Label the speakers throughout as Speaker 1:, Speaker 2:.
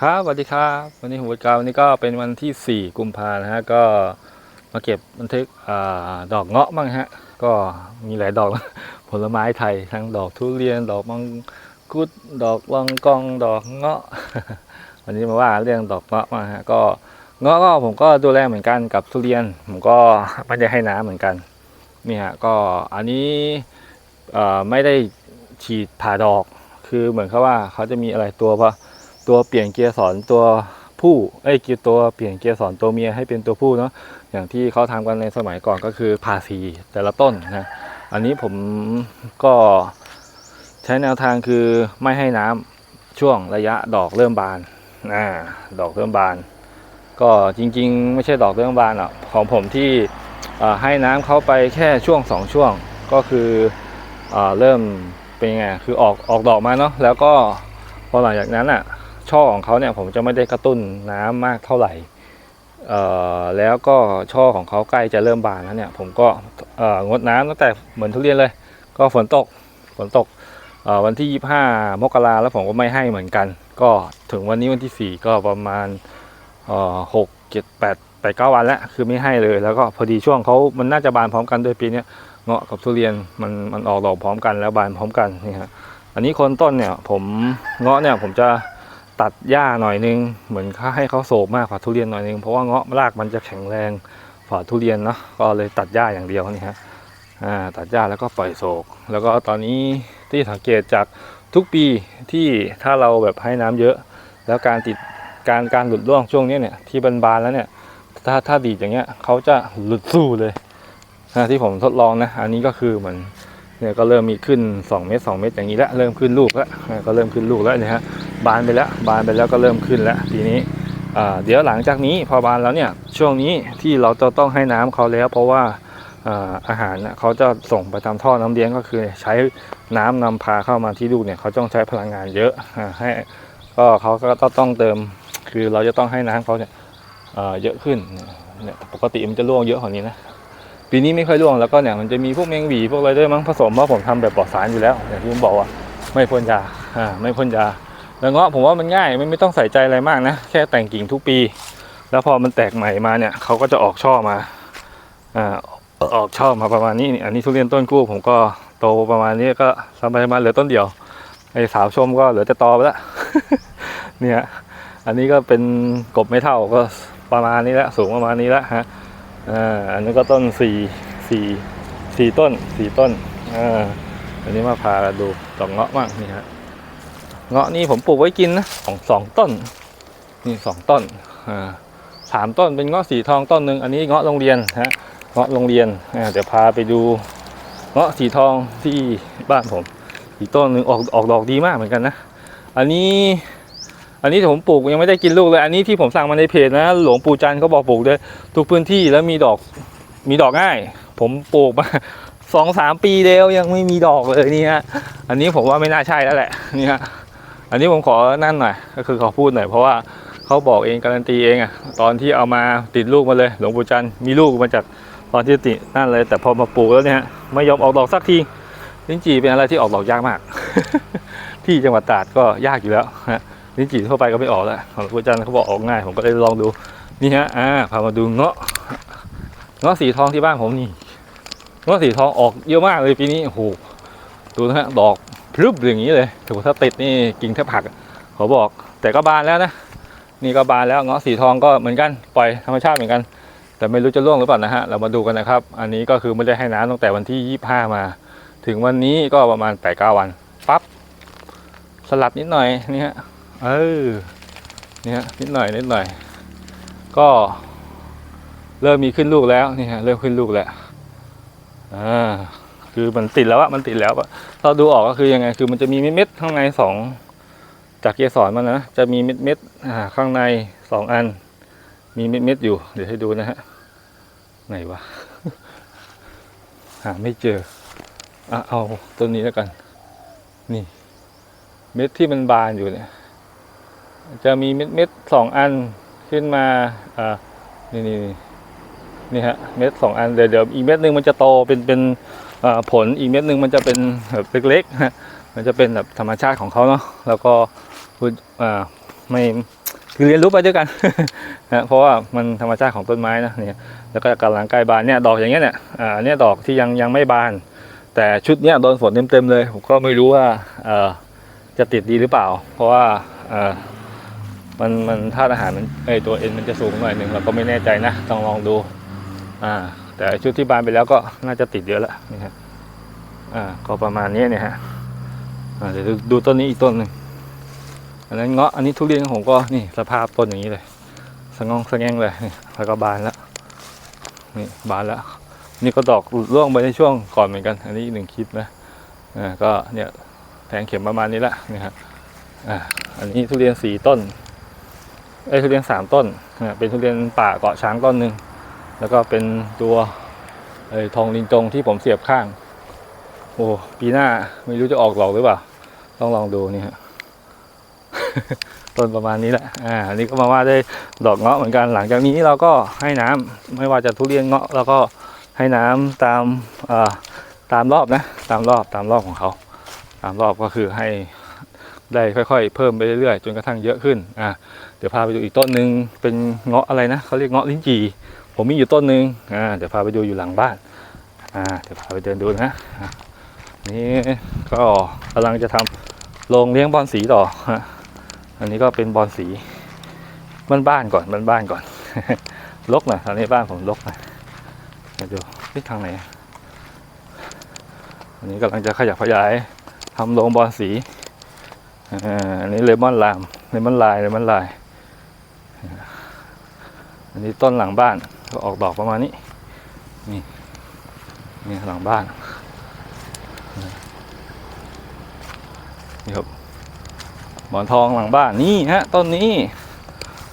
Speaker 1: ครับสวัสดีครับ วันนี้หัวกาวันนี้ก็เป็นวันที่ 4 กุมภานะฮะ ก็มาเก็บบันทึกอดอกเงาะบ้างฮะ ก็มีหลายดอก ผลไม้ไทย ทั้งดอกทุเรียน ดอกมังคุด ดอกลองกอง ดอกเงาะ วันนี้มาว่าเรื่องดอกเงาะมาฮะ ก็เงาะก็ผมก็ดูแลเหมือนกันกับทุเรียน ผมก็ไม่ได้ให้น้ำเหมือนกัน นี่ฮะ ก็อันนี้ไม่ได้ฉีดผ่าดอก คือเหมือนเขาว่าเขาจะมีอะไรตัวว่า ตัวเปลี่ยนเกียร์สอนตัวผู้เอ้กียร์ตัวเปลี่ยนเกียร์สอนตัวเมียให้เป็นตัวผู้เนาะอย่างที่เขาทำกันในสมัยก่อนก็คือผ่าสีแต่ละต้นนะอันนี้ผมก็ใช้แนวทางคือไม่ให้น้ำช่วงระยะดอกเริ่มบานอ่าดอกเริ่มบาน ก็จริงๆ ไม่ใช่ดอกเริ่มบานหรอกของผมที่ให้น้ำเขาไปแค่ช่วงสองช่วงก็คือเอเริ่มเป็นไงคือออกออกดอกมาเนาะแล้วก็พอหลังจากนั้นอะ ช่อของเขาเนี่ยผมจะไม่ได้กระตุ้นน้ำมากเท่าไหร่แล้วก็ช่อของเขาใกล้จะเริ่มบานแล้วเนี่ยผมก็งดน้ำตั้งแต่เหมือนทุเรียนเลย ก็ฝนตกฝนตกวันที่ 25 มกราแล้วผมก็ไม่ให้เหมือนกัน ก็ถึงวันนี้วันที่ 4 ก็ประมาณหกเจ็ดแปดแปดเก้าวันแล้วคือไม่ให้เลยแล้วก็พอดีช่วงเขามันน่าจะบานพร้อมกันด้วยปีนี้เงาะกับทุเรียนมันมันออกดอกพร้อมกันแล้วบานพร้อมกันนี่ฮะอันนี้คนต้นเนี่ยผมเงาะเนี่ยผมจะ ตัดหญ้าหน่อยนึง เหมือนค่าให้เขาโศกมากกว่าทุเรียนหน่อยนึง เพราะว่าเงาะรากมันจะแข็งแรงกว่าทุเรียนเนาะก็เลยตัดหญ้าอย่างเดียวนี่ฮะอ่าตัดหญ้าแล้วก็ปล่อยโศก แล้วก็ตอนนี้ที่สังเกตจากทุกปีที่ถ้าเราแบบให้น้ำเยอะ แล้วการติดการการหลุดร่วงช่วงนี้เนี่ยที่บานๆแล้วเนี่ยถ้าถ้าดีดอย่างเงี้ยเขาจะหลุดสู้เลยนะที่ผมทดลองนะ อันนี้ก็คือเหมือน เนี่ยก็เริ่มมีขึ้น 2 เมตร 2 เมตรอย่างนี้แล้วเริ่มขึ้นลูกแล้วก็เริ่มขึ้นลูกแล้วเนี่ยฮะบานไปแล้วบานไปแล้วก็เริ่มขึ้นแล้วทีนี้เดี๋ยวหลังจากนี้พอบานแล้วเนี่ยช่วงนี้ที่เราจะต้องให้น้ำเขาแล้ว เพราะว่าอาหารเขาจะส่งไปตามท่อน้ำเลี้ยงก็คือใช้น้ำนำพาเข้ามาที่ลูกเนี่ยเขาต้องใช้พลังงานเยอะให้ก็เขาก็ต้องเติมคือเราจะต้องให้น้ำเขาเนี่ยเอ่อเยอะขึ้นเนี่ยปกติมันจะร่วงเยอะกว่านี้นะ ปีนี้ไม่ค่อยร่วงแล้วก็เนี่ยมันจะมีพวกแมงหวีพวกอะไรด้วยมั้งผสมเพราะผมทำแบบปลอดสารอยู่แล้วอย่างที่ผมบอกว่าไม่พ่นยาอ่าไม่พ่นยา แล้วเงาะผมว่ามันง่ายไม่ไม่ต้องใส่ใจอะไรมากนะแค่แต่งกิ่งทุกปี แล้วพอมันแตกใหม่มาเนี่ยเขาก็จะออกช่อมาอ่าออกช่อมาประมาณนี้อันนี้ทุเรียนต้นกู้ผมก็โตประมาณนี้ก็สบายมาเหลือต้นเดียวไอ้สาวชมก็เหลือแต่ตอไปแล้วเนี่ยอันนี้ก็เป็นกบไม่เท่าก็ประมาณนี้แล้วสูงประมาณนี้แล้วฮะ อ่าอันนี้ก็ต้นสี่สี่สี่ต้นสี่ต้นอ่าอันนี้มาพาดูดอกเงาะมากนี่ฮะเงาะนี่ผมปลูกไว้กินนะสองสองต้น นี่สองต้นอ่าสามต้นเป็นเงาะสีทองต้นหนึ่งอันนี้เงาะโรงเรียนฮะเงาะโรงเรียนอ่าเดี๋ยวพาไปดูเงาะสีทองที่บ้านผมอีกต้นหนึ่งออกออกดอกดีมากเหมือนกันนะ อันนี้ อันนี้ผมปลูกยังไม่ได้กินลูกเลย อันนี้ที่ผมสั่งมาในเพจนะ หลวงปู่จันทร์เขาบอกปลูกด้วยทุกพื้นที่แล้วมีดอกมีดอกง่าย ผมปลูกมาสองสามปีแล้วยังไม่มีดอกเลยนี่ฮะอันนี้ผมว่าไม่น่าใช่แล้วแหละนี่ฮะอันนี้ผมขอนั่นหน่อยก็คือขอพูดหน่อยเพราะว่าเขาบอกเองการันตีเองอะตอนที่เอามาติดลูกมาเลย หลวงปู่จันทร์มีลูกมาจากตอนที่ติดนั่นเลย แต่พอมาปลูกแล้วเนี่ยไม่ยอมออกดอกสักทีลิ้นจี่เป็นอะไรที่ออกดอกยากมาก ที่จังหวัดตราดก็ยากอยู่แล้วฮะ ลิ้นจี่ทั่วไปก็ไม่ออกแล้วของหลวงปู่จันเขาบอกออกง่าย ผมก็เลยลองดูนี่ฮะอ่าพามาดูเงาะเงาะสีทองที่บ้านผมนี่เงาะสีทองออกเยอะมากเลยปีนี้โอ้โหดูนะฮะดอกพรึบอย่างนี้เลยถ,ถ้าติดนี่กิ่งแทบหักขอบอก แต่ก็บานแล้วนะนี่ก็บานแล้วเงาะสีทองก็เหมือนกันปล่อยธรรมชาติเหมือนกัน แต่ไม่รู้จะร่วงหรือเปล่านะฮะเรามาดูกันนะครับ อันนี้ก็คือไม่ได้ให้น้ำตั้งแต่วันที่ 25 มา ถึงวันนี้ก็ประมาณ8ปดวันปั๊บสลับนิดหน่อยนี่ฮะ เออเนี่ฮะนิดหน่อยนิดหน่อย ก็เริ่มมีขึ้นลูกแล้วนี่ฮะเริ่มขึ้นลูกแล้วอ่าคือมันติดแล้วอะมันติดแล้วอะเราดูออกก็คือยังไงคือมันจะมีเม็ดๆข้างในสองจากเกสรมันนะจะมีเม็ดๆอ่าข้างในสองอัน มีเม็ดๆอยู่ เดี๋ยวให้ดูนะฮะไหนวะหาไม่เจออะเอาต้นนี้แล้วกัน นี่ เม็ดที่มันบานอยู่เนี่ย จะมีเม็ดสองอันขึ้นมาอ่านี่นี่นี่ฮะเม็ดสองอันเดี๋ยวเดี๋ยวอีกเม็ดหนึ่งมันจะโตเป็นเป็นอ่าผลอีกเม็ดหนึ่งมันจะเป็นแบบเล็กๆฮะมันจะเป็นแบบธรรมชาติของเขาเนาะแล้วก็พูดอ่าไม่คือเรียนรู้ไปด้วยกันนะเพราะว่ามันธรรมชาติของต้นไม้นะเนี่ยแล้วก็กำลังใกล้บานเนี่ยดอกอย่างเงี้ยเนี่ยอ่าเนี่ยดอกที่ยังยังไม่บาน แต่ชุดเนี้ยโดนฝนเต็มๆเลย ผมก็ไม่รู้ว่าเออจะติดดีหรือเปล่า เพราะว่าเออ มันมันธาตุอาหารมันไอตัวเอ็นมันจะสูงหน่อยหนึ่งเราก็ไม่แน่ใจนะต้องลองดู อ่า แต่ชุดที่บานไปแล้วก็น่าจะติดเยอะแล้วนี่ฮะอ่า ก็ประมาณนี้เนี่ยฮะอ่าเดี๋ยวดูต้นนี้อีกต้นหนึ่งอันนั้นเงาะอันนี้ทุเรียนของผมก็นี่สภาพต้นอย่างนี้เลยสงองสะแงงเลยแล้วก็บานแล้วนี่บานแล้ว นี่ก็ดอกหลุดร่วงไปในช่วงก่อนเหมือนกัน อันนี้อีกหนึ่งคลิปนะอ่าก็เนี่ยแทงเข็มประมาณนี้ละนี่ครับอ่าอันนี้ทุเรียนสี่ต้น ไอ้ทุเรียนสามต้นเป็นทุเรียนป่าเกาะช้างต้นหนึ่งแล้วก็เป็นตัวไอ้ทองลิงจงที่ผมเสียบข้าง โอ้ปีหน้าไม่รู้จะออกหรอกหรือเปล่า ต้องลองดูนี่ฮะต้นประมาณนี้แหละ อ่า อันนี้ก็มาว่าได้ดอกเงาะเหมือนกัน หลังจากนี้เราก็ให้น้ำไม่ว่าจะทุเรียนเงาะแล้วก็ให้น้ำตามอ่าตามรอบนะ ตามรอบ ตามรอบของเขา ตามรอบก็คือให้ ได้ค่อย ๆ เพิ่มไปเรื่อยๆจนกระทั่งเยอะขึ้นอ่าเดี๋ยวพาไปดูอีกต้นหนึ่งเป็นเงาะอะไรนะเขาเรียกเงาะลิ้นจี่ผมมีอยู่ต้นหนึ่งอ่าเดี๋ยวพาไปดูอยู่หลังบ้านอ่าเดี๋ยวพาไปเดินดูนะอะนี่ก็กำลังจะทำโรงเลี้ยงบอลสีต่อฮะอันนี้ก็เป็นบอลสีบ้านๆก่อนบ้านๆก่อนลกหน่อยตอนนี้บ้านผมลกหน่อยมาดูทิศทางไหนอันนี้กำลังจะขยับขยายทำโรงบอลสี อันนี้เลมอนลามเลมอนลายเลมอนลาย อันนี้ต้นหลังบ้านก็ออกดอกประมาณนี้ นี่นี่หลังบ้าน นี่ครับหมอนทองหลังบ้านนี่ฮะต้นนี้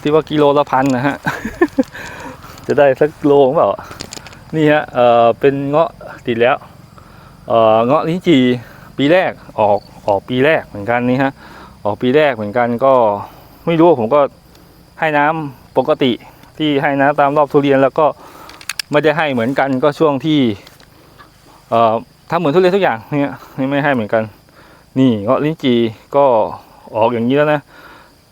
Speaker 1: ที่ว่ากิโลละพันนะฮะ จะได้สักโลหรือเปล่า นี่ฮะเออเป็นเงาะติดแล้ว เออเงาะลิ้นจีปีแรกออก ออกปีแรกเหมือนกันนี่ฮะออกปีแรกเหมือนกันก็ไม่รู้ผมก็ให้น้ำปกติที่ให้น้ำตามรอบทุเรียนแล้วก็ไม่ได้ให้เหมือนกันก็ช่วงที่เอ่อทำเหมือนทุเรียนทุกอย่างเนี่ยนี่ไม่ให้เหมือนกัน นี่เงาะลิ้นจี่ก็ออกอย่างนี้แล้วนะ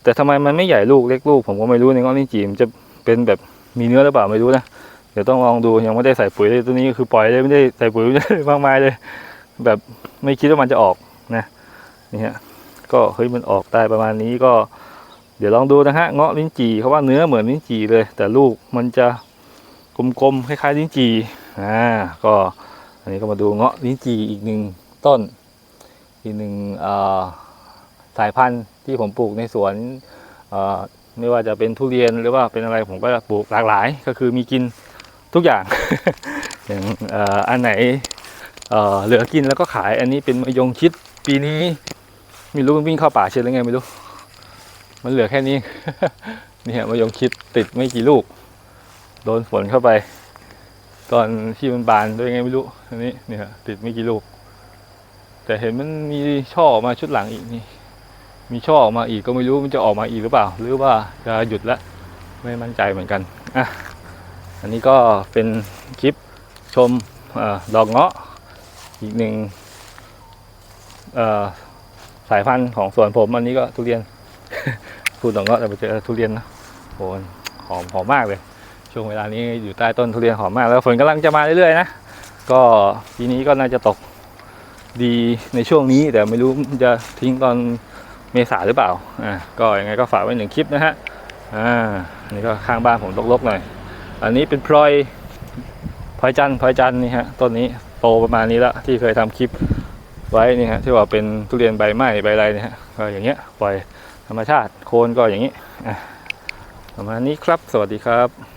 Speaker 1: แต่ทำไมมันไม่ใหญ่ลูกเล็กลูกผมก็ไม่รู้ในเงาะลิ้นจี่มันจะเป็นแบบมีเนื้อหรือเปล่าไม่รู้นะเดี๋ยวต้องลองดูยังไม่ได้ใส่ปุ๋ยเลยตัวนี้คือปล่อยเลยไม่ได้ใส่ปุ๋ยไม่ได้มากมายเลย แบบไม่คิดว่ามันจะออกนะ นี่ฮะก็เฮ้ยมันออกได้ประมาณนี้ก็ เดี๋ยวลองดูนะฮะเงาะลิ้นจี่เขาว่าเนื้อเหมือนลิ้นจี่เลย แต่ลูกมันจะกลมๆคล้ายๆลิ้นจี่อ่าก็อันนี้ก็มาดูเงาะลิ้นจี่อีกหนึ่งต้น อีกหนึ่งสายพันธุ์ที่ผมปลูกในสวนไม่ว่าจะเป็นทุเรียนหรือว่าเป็นอะไรผมก็จะปลูกหลากหลาย ก็คือมีกินทุกอย่างอย่างอ,อันไหนเเหลือกินแล้วก็ขายอันนี้เป็นมะยงชิดปีนี้ ม่รู้มันวิ่งเข้าป่าเช่นหรือไงไม่รู้ มันเหลือแค่นี้ นี่ฮะมะยงชิดติดไม่กี่ลูก โดนฝนเข้าไป ตอนที่มันบานด้วยไงไม่รู้ อันนี้เนี่ยติดไม่กี่ลูก แต่เห็นมันมีช่อออกมาชุดหลังอีกนี่ มีช่อออกมาอีกก็ไม่รู้มันจะออกมาอีกหรือเปล่า หรือว่าจะหยุดแล้วไม่มั่นใจเหมือนกันอะอันนี้ก็เป็นคลิปชมออดอกเงาะอีกหนึ่งเอ่อ สายพันธุ์ของสวนผมอันนี้ก็ทุเรียนพูดดอกเงาะไปเจอทุเรียนนะโหหอมหอมมากเลย ช่วงเวลานี้อยู่ใต้ต้นทุเรียนหอมมาก แล้วฝนกำลังจะมาเรื่อยๆนะก็ปีนี้ก็น่าจะตกดีในช่วงนี้ แต่ไม่รู้จะทิ้งตอนเมษาหรือเปล่าอ่าก็ยังไงก็ฝากไว้หนึ่งคลิปนะฮะอ่านี่ก็ข้างบ้านผมรกๆหน่อย อันนี้เป็นพลอยพลอยจันทร์พลอยจันทร์นี่ฮะต้นนี้โตประมาณนี้แล้วที่เคยทำคลิป ไว้นี่ฮะที่ว่าเป็นทุเรียนใบไม้ใบอะไรเนี่ยฮะก็อย่างเงี้ยปล่อยธรรมชาติโคนก็อย่างนี้อะประมาณนี้ครับ สวัสดีครับ